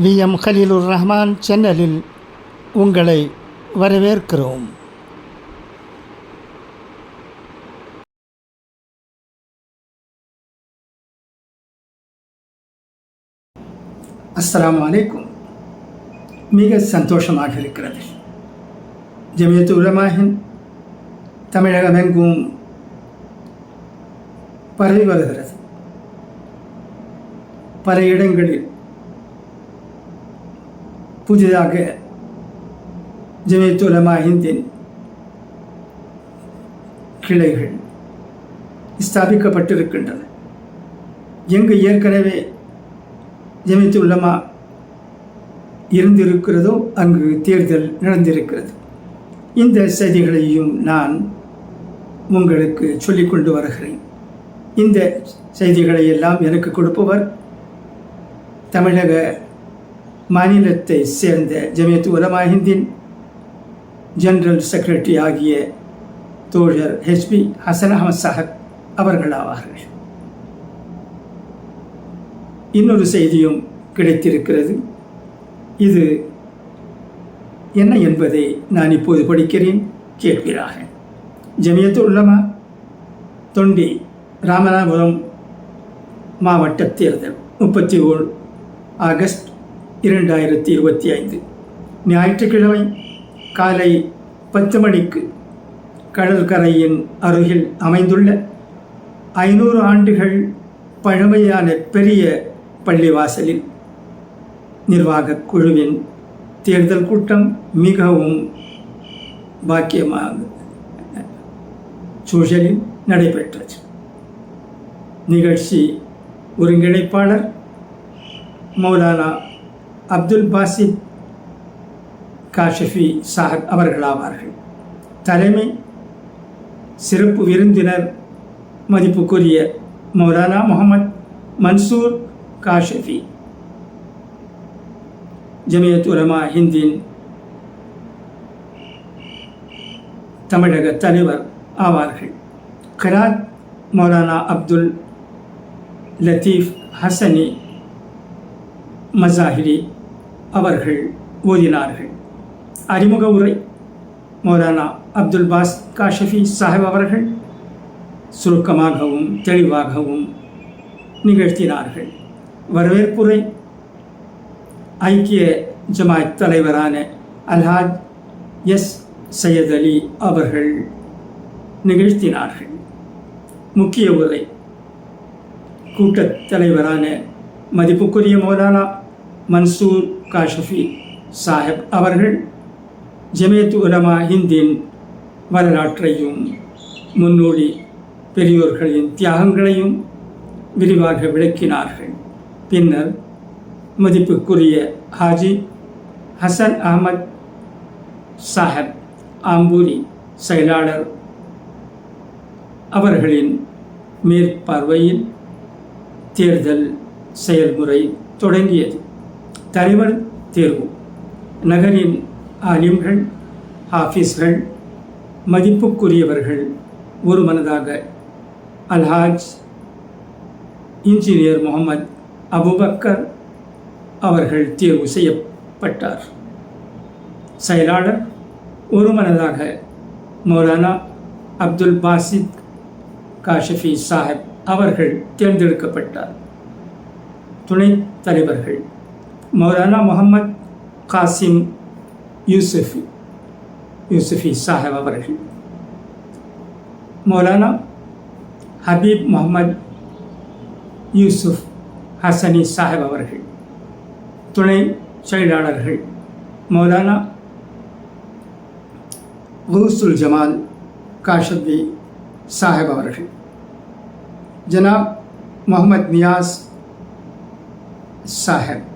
We. M. Khaleelur Rahman சேனலில் உங்களை வரவேற்கிறோம். அஸ்லாம் வலைக்கும் மிக சந்தோஷமாக இருக்கிறது. ஜமியத்து உலமாகின் தமிழகமெங்கும் பரவி வருகிறது. பல இடங்களில் புதிதாக ஜமியத்து உலமா ஹிந்தின் கிளைகள் ஸ்தாபிக்கப்பட்டிருக்கின்றன எங்கு ஏற்கனவே ஜமித்து உலமா இருந்திருக்கிறதோ அங்கு தேர்தல் நடந்திருக்கிறது. இந்த செய்திகளையும் நான் உங்களுக்கு சொல்லிக் கொண்டு வருகிறேன். இந்த செய்திகளை எல்லாம் எனக்கு கொடுப்பவர் தமிழக மாநிலத்தை சேர்ந்த ஜமியத்து உலமா ஹிந்தின் ஜெனரல் செக்ரட்டரி ஆகிய தோழர் ஹெச்பி ஹசன் அகமது சாஹப் அவர்கள் ஆவார்கள். இன்னொரு செய்தியும் கிடைத்திருக்கிறது. இது என்ன என்பதை நான் இப்போது படிக்கிறேன் கேட்கிறாக ஜமியத்து உள்ளமா தொண்டி ராமநாதபுரம் மாவட்ட தேர்தல் முப்பத்தி ஓர் ஆகஸ்ட் இரண்டாயிரத்தி இருபத்தி ஐந்து. ஞாயிற்றுக்கிழமை காலை பத்து மணிக்கு கடற்கரையின் அருகில் அமைந்துள்ள ஐநூறு ஆண்டுகள் பழமையான பெரிய பள்ளிவாசலில் நிர்வாகக் குழுவின் தேர்தல் கூட்டம் மிகவும் பாக்கியமாக சூழலில் நடைபெற்றது. நிகழ்ச்சி ஒருங்கிணைப்பாளர் மௌலானா அப்துல் பாசித் காஷிஃபி சாஹப் அவர்களாவார்கள். தலைமை சிறப்பு விருந்தினர் மதிப்புக்குரிய மௌலானா முகமது மன்சூர் காஷிஃபி. ஜமியத் உலமா ஹிந்தின் தமிழக தலைவர் ஆவார்கள். கிராத் மௌலானா அப்துல் லத்தீஃப் ஹசனி மசாஹிரி அவர்கள் ஓதினார்கள். அறிமுக உரை மௌலானா அப்துல் பாஸ் காஷஃபி சாஹிப் அவர்கள் சுருக்கமாகவும் தெளிவாகவும் நிகழ்த்தினார்கள். வரவேற்புரை ஐக்கிய ஜமாத் தலைவரான அல்ஹாஜ் எஸ் சையத் அலி அவர்கள் நிகழ்த்தினார்கள். முக்கிய உரை கூட்டத் தலைவரான மதிப்புக்குரிய மௌலானா மன்சூர் காஷஃபி சாஹிப் அவர்கள் ஜமேத் உலமா ஹிந்தின் வரலாற்றையும் முன்னோடி பெரியோர்களின் தியாகங்களையும் விரிவாக விளக்கினார்கள். பின்னர் மதிப்புக்குரிய ஹாஜி ஹசன் அகமத் சாஹப் ஆம்பூரி செயலாளர் அவர்களின் மேற்பார்வையில் தேர்தல் செயல்முறை தொடங்கியது. தலைவர் தேர்வு. நகரின் ஆலிம்கள் ஆஃபீஸ்கள் மதிப்புக்குரியவர்கள் ஒரு மனதாக அல்ஹாஜ் இன்ஜினியர் முகமது அபுபக்கர் அவர்கள் தேர்வு செய்யப்பட்டார். செயலாளர் ஒரு மனதாக மௌலானா அப்துல் பாசித் காஷஃபி சாஹிப் அவர்கள் தேர்ந்தெடுக்கப்பட்டார். துணைத் தலைவர்கள் மௌலானா முகமது காசிம் யூசுஃபி யூசுஃபி சாஹிப் அவர்கள். மௌலானா ஹபீப் முகமது யூசுஃப் ஹசனி சாஹிப் அவர்கள். துணை செயலாளர்கள் மௌலானா ஹூசுல் ஜமால் காஷபி சாஹிப் அவர்கள். ஜனாப் முகமது நியாஸ் சாஹிப்.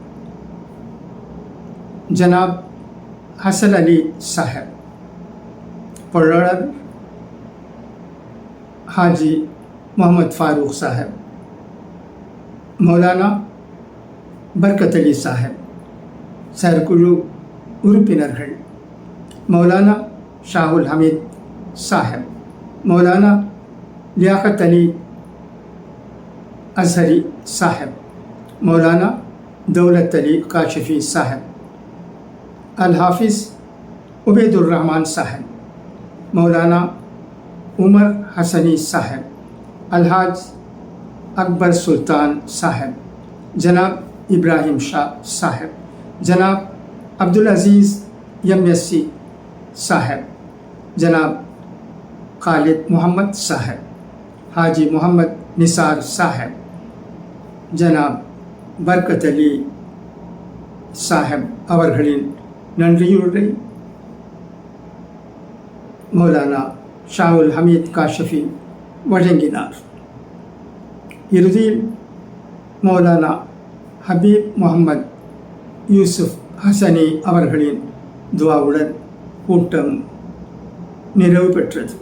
ஜனாப் ஹசன் அலி சாஹிப் பொருளாளர் ஹாஜி முகமது ஃபாரூக் சாஹிப் மௌலானா பர்கத் அலி சாஹிப் செயற்குழு உறுப்பினர்கள் மௌலானா ஷாகுல் ஹமீத் சாஹிப் மௌலானா லியாகத் அலி அஸ்ஹரி சாஹிப் மௌலானா தௌலத் அலி காஷிஃபி சாஹிப் அல் ஹாஃபிஸ் உபேதுர் ரஹ்மான் சாஹிப் மௌலானா உமர் ஹசனி சாஹிப் அல்ஹாஜ் அக்பர் சுல்தான் சாஹிப் ஜனாப் இப்ராஹிம் ஷா சாஹிப் ஜனாப் அப்துல் அசீஸ் எம்எஸ்சி சாஹிப் ஜனாப் காலித் முகமது சாஹிப் ஹாஜி முகமது நிசார் சாஹிப் ஜனாப் பர்கத் அலி சாஹிப் அவர்களின் நன்றியுரை மௌலானா ஷாவுல் ஹமீத் காஷஃபி வழங்கினார். இறுதியில் மௌலானா ஹபீப் முகமது யூசுப் ஹசனி அவர்களின் துவாவுடன் கூட்டம் நிறைவு பெற்றது.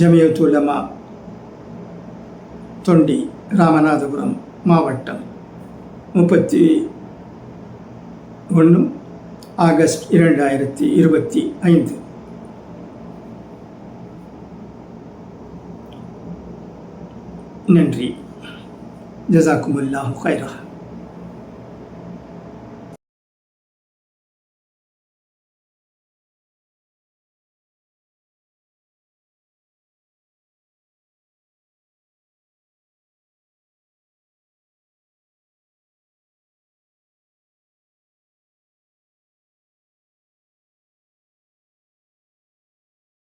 ஜமியத்துலமா தொண்டி ராமநாதபுரம் மாவட்டம் முப்பத்தி ஒன்று ஆகஸ்ட் இரண்டாயிரத்தி இருபத்தி ஐந்து. நன்றி. ஜசாக்குமுல்லாஹு கைரா